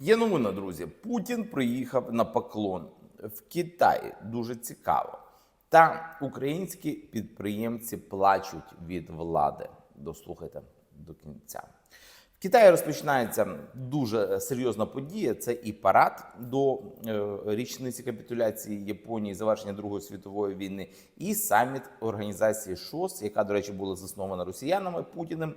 Є новина, друзі. Путін приїхав на поклон в Китай. Дуже цікаво. Та українські підприємці плачуть від влади. Дослухайте до кінця. В Китаї розпочинається дуже серйозна подія. Це і парад до е, річниці капітуляції Японії, завершення Другої світової війни, і саміт організації ШОС, яка, до речі, була заснована росіянами Путіним.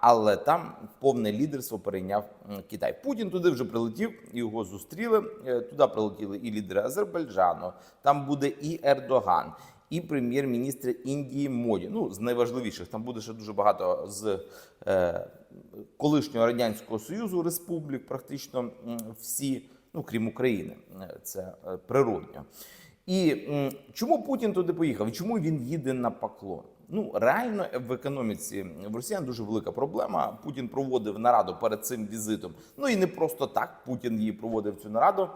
Але там повне лідерство перейняв Китай. Путін туди вже прилетів, його зустріли. Е, Туди прилетіли і лідери Азербайджану, там буде і Ердоган, і прем'єр-міністр Індії Моді. Ну, з найважливіших там буде ще дуже багато з е, колишнього радянського союзу республік, практично всі, ну крім України, Е, це е, природньо. І чому Путін туди поїхав? Чому він їде на поклон? Ну реально в економіці в росіян дуже велика проблема. Путін проводив нараду перед цим візитом. Ну і не просто так Путін її проводив цю нараду.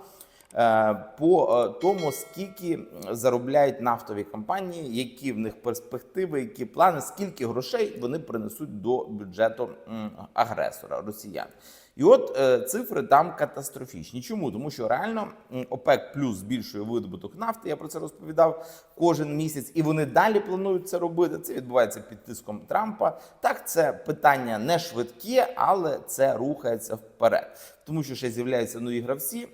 Е, По е, тому, скільки заробляють нафтові компанії, які в них перспективи, які плани, скільки грошей вони принесуть до бюджету агресора росіян. І от е, цифри там катастрофічні. Чому? Тому що реально ОПЕК плюс збільшує видобуток нафти. Я про це розповідав кожен місяць, і вони далі планують це робити. Це відбувається під тиском Трампа. Так, це питання не швидке, але це рухається вперед, тому що ще з'являються нові гравці.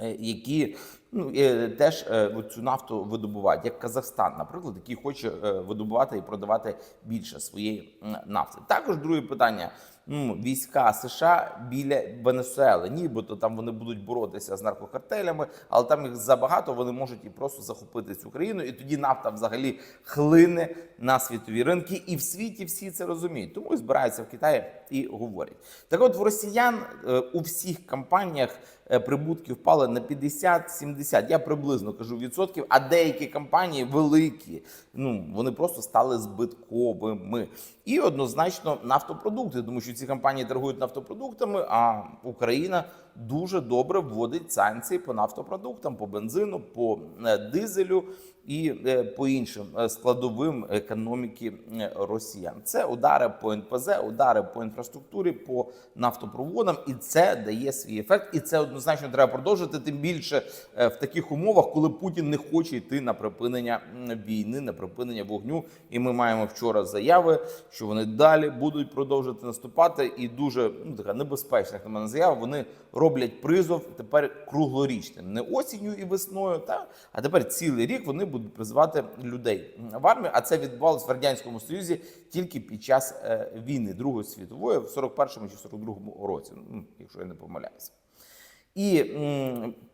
Е, Які ну е, теж е, цю нафту видобувають, як Казахстан, наприклад, який хоче видобувати і продавати більше своєї нафти. Також друге питання: ну, війська США біля Венесуели, нібито там вони будуть боротися з наркокартелями, але там їх забагато, вони можуть і просто захопити цю країну, і тоді нафта взагалі хлине на світові ринки, і в світі всі це розуміють. Тому і збираються в Китаї і говорять. Так, от в росіян е, у всіх компаніях е, прибутки впали на 50-70, я приблизно кажу відсотків, а деякі компанії великі, ну вони просто стали збитковими. І однозначно нафтопродукти, тому що ці компанії торгують нафтопродуктами, а Україна дуже добре вводить санкції по нафтопродуктам, по бензину, по е, дизелю і е, по іншим е, складовим економіки е, росіян. Це удари по НПЗ, удари по інфраструктурі, по нафтопроводам, і це дає свій ефект. І це однозначно треба продовжити. Тим більше в таких умовах, коли Путін не хоче йти на припинення війни, на припинення вогню. І ми маємо вчора заяви, що вони далі будуть продовжувати наступати. І дуже ну така небезпечна як на мене заява. Вони роблять призов тепер круглорічним, не осінню і весною, та а тепер цілий рік вони будуть призивати людей в армію. А це відбувалося в радянському союзі тільки під час е, війни Другої світової в 41-му чи 42-му році, ну, якщо я не помиляюся. І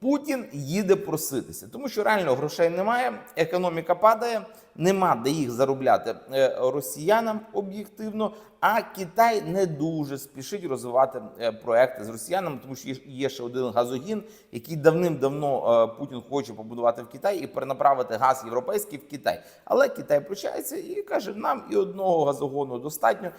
Путін їде проситися, тому що реально грошей немає, економіка падає, нема де їх заробляти е, росіянам об'єктивно. А Китай не дуже спішить розвивати е, проекти з росіянами, тому що є- є ще один газогін, який давним-давно е, Путін хоче побудувати в Китаї і перенаправити газ європейський в Китай. Але Китай прощається і каже: нам і одного газогону достатньо.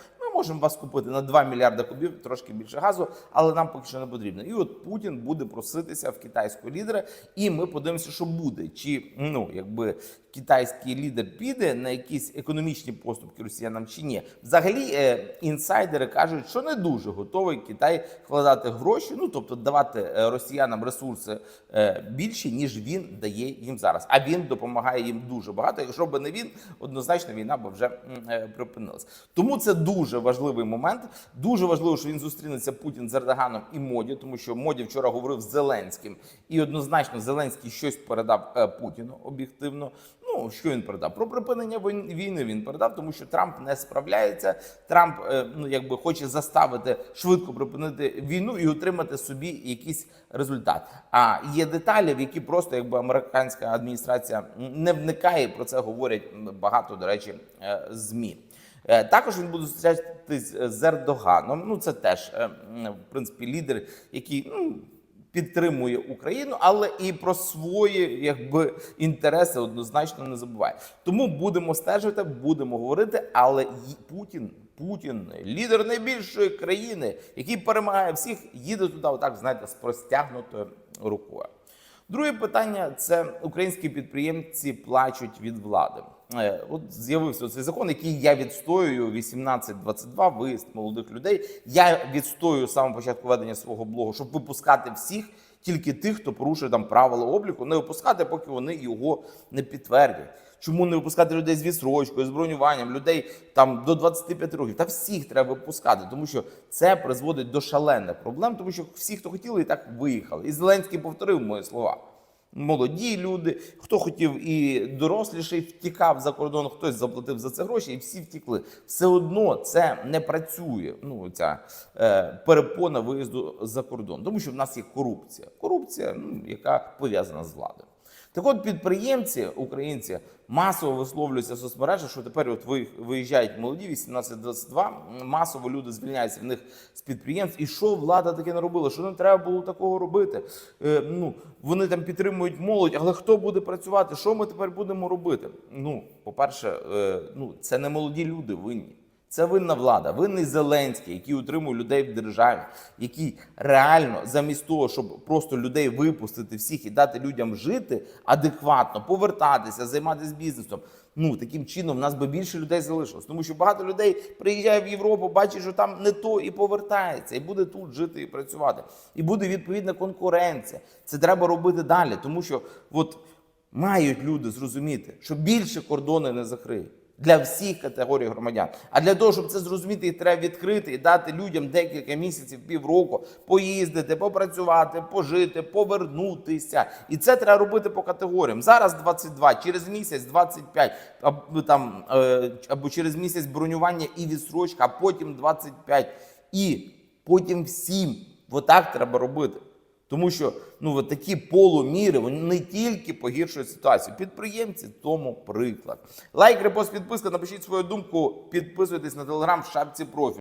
Можемо вас купити на 2 мільярди кубів, трошки більше газу, але нам поки що не потрібно. І от Путін буде проситися в китайського лідера, і ми подивимося, що буде. Чи ну якби китайський лідер піде на якісь економічні поступки росіянам чи ні? Взагалі, е, інсайдери кажуть, що не дуже готовий Китай вкладати гроші, ну тобто давати е, росіянам ресурси е, більше, ніж він дає їм зараз. А він допомагає їм дуже багато. Якщо б не він, однозначно війна б вже е, припинилась. Тому це дуже важливий момент. Дуже важливо, що він зустрінеться Путін з Ердоганом і Моді, тому що Моді вчора говорив з Зеленським, і однозначно Зеленський щось передав е, Путіну об'єктивно. Ну що він передав? Про припинення війни він передав, тому що Трамп не справляється. Трамп е, ну якби хоче заставити швидко припинити війну і отримати собі якийсь результат. А є деталі, в які просто якби американська адміністрація не вникає. Про це говорять багато, до речі, е, змі. Е, Також він буде зустрічатись з Ердоганом. Ну це теж е, в принципі лідер, який ну. Підтримує Україну, але і про свої якби інтереси однозначно не забуває. Тому будемо стежити, будемо говорити. Але Путін, Путін, лідер найбільшої країни, який перемагає всіх, їде туди, отак знаєте, з простягнутою рукою. Друге питання це українські підприємці плачуть від влади. Е, от з'явився цей закон, який я відстоюю 1822, виїзд молодих людей. Я відстоюю самого початку ведення свого блогу, щоб випускати всіх, тільки тих, хто порушує там правила обліку, не випускати, поки вони його не підтвердять. Чому не випускати людей з відсрочкою, з бронюванням, людей там до 25 років? Та всіх треба випускати, тому що це призводить до шалених проблем, тому що всі, хто хотіли, і так виїхали. І Зеленський повторив мої слова. Молоді люди, хто хотів і доросліший втікав за кордон, хтось заплатив за це гроші, і всі втікли. Все одно це не працює. Ну ця е, перепона виїзду за кордон, тому що в нас є корупція. Корупція, ну, яка пов'язана з владою. Так от підприємці, українці, масово висловлюються в соцмережах, що тепер от ви- виїжджають молоді 18-22, масово люди звільняються в них з підприємств. І що влада таке не робила? Що не треба було такого робити? Е, ну, вони там підтримують молодь, але хто буде працювати? Що ми тепер будемо робити? Ну, по-перше, е, ну, це не молоді люди винні. Це винна влада, винний Зеленський, який утримує людей в державі, який реально замість того, щоб просто людей випустити всіх і дати людям жити адекватно, повертатися, займатися бізнесом. Ну таким чином в нас би більше людей залишилось. Тому що багато людей приїжджає в Європу, бачить, що там не то і повертається, і буде тут жити і працювати. І буде відповідна конкуренція. Це треба робити далі, тому що от мають люди зрозуміти, що більше кордони не закриють для всіх категорій громадян. А для того, щоб це зрозуміти, їх треба відкрити і дати людям декілька місяців, півроку поїздити, попрацювати, пожити, повернутися. І це треба робити по категоріям. Зараз 22, через місяць 25, або там е, або через місяць бронювання і відсрочка, а потім 25. І потім всім. Отак треба робити. Тому що ну от такі полуміри вони не тільки погіршують ситуацію. Підприємці тому приклад. Лайк, репост, підписка. Напишіть свою думку, підписуйтесь на телеграм в шапці профіль.